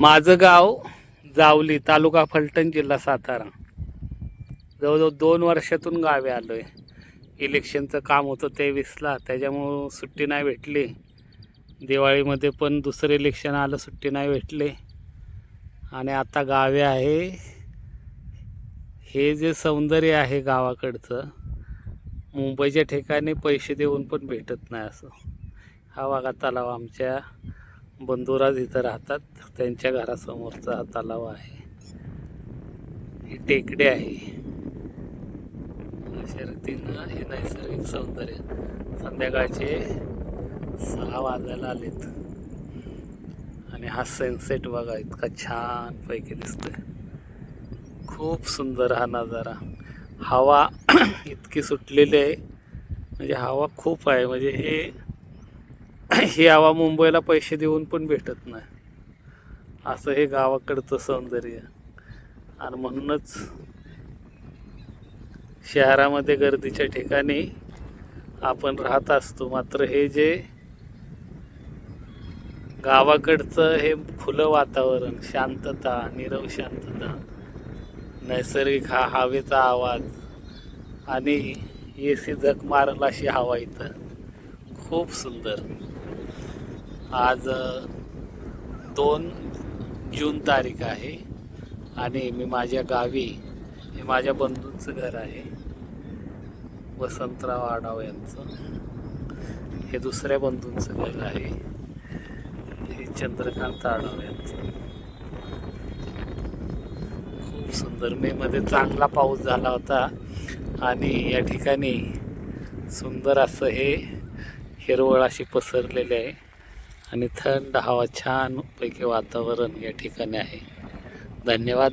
माझं गाव जावली तालुका फलटण जिल्हा सातारा. जवळजवळ दोन वर्षातून गावे आलो आहे इलेक्शनचं काम होतं तेवीसला त्याच्यामुळं सुट्टी नाही भेटली. दिवाळीमध्ये पण दुसरं इलेक्शन आलं सुट्टी नाही भेटली. आणि आता गावे आहे. हे जे सौंदर्य आहे गावाकडचं मुंबईच्या ठिकाणी पैसे देऊन पण भेटत नाही असं. हा वागा तलाव आमच्या बंधुराज इथं राहतात. त्यांच्या घरासमोरचा हा तलाव आहे. हे टेकडे आहे. अशा रीतीनं हे नैसर्गिक सौंदर्य संध्याकाळचे सहा वाजायला आलेत. आणि हा सनसेट बघा इतका छान पैकी दिसतोय. खूप सुंदर हा नजारा. हवा इतकी सुटलेली आहे. म्हणजे हवा खूप आहे. म्हणजे हे ही हवा मुंबईला पैसे देऊन पण भेटत नाही. असं हे गावाकडचं सौंदर्य. आणि म्हणूनच शहरामध्ये गर्दीच्या ठिकाणी आपण राहत असतो. मात्र हे जे गावाकडचं हे खुलं वातावरण शांतता निरव शांतता नैसर्गिक हा हवेचा आवाज आणि ए सी झक मारल अशी हवा इथं खूप सुंदर. आज दोन जून तारीख आहे आणि मी माझ्या गावी हे माझ्या बंधूंचं घर आहे. वसंतराव आडाव यांचं. हे दुसऱ्या बंधूंचं घर आहे. हे चंद्रकांत आडाव यांचं. खूप सुंदर मेमध्ये चांगला पाऊस झाला होता आणि या ठिकाणी सुंदर असं हे हिरवळ अशी पसरलेली आहे. आणि थंड हवा छानपैकी वातावरण या ठिकाणी आहे. धन्यवाद.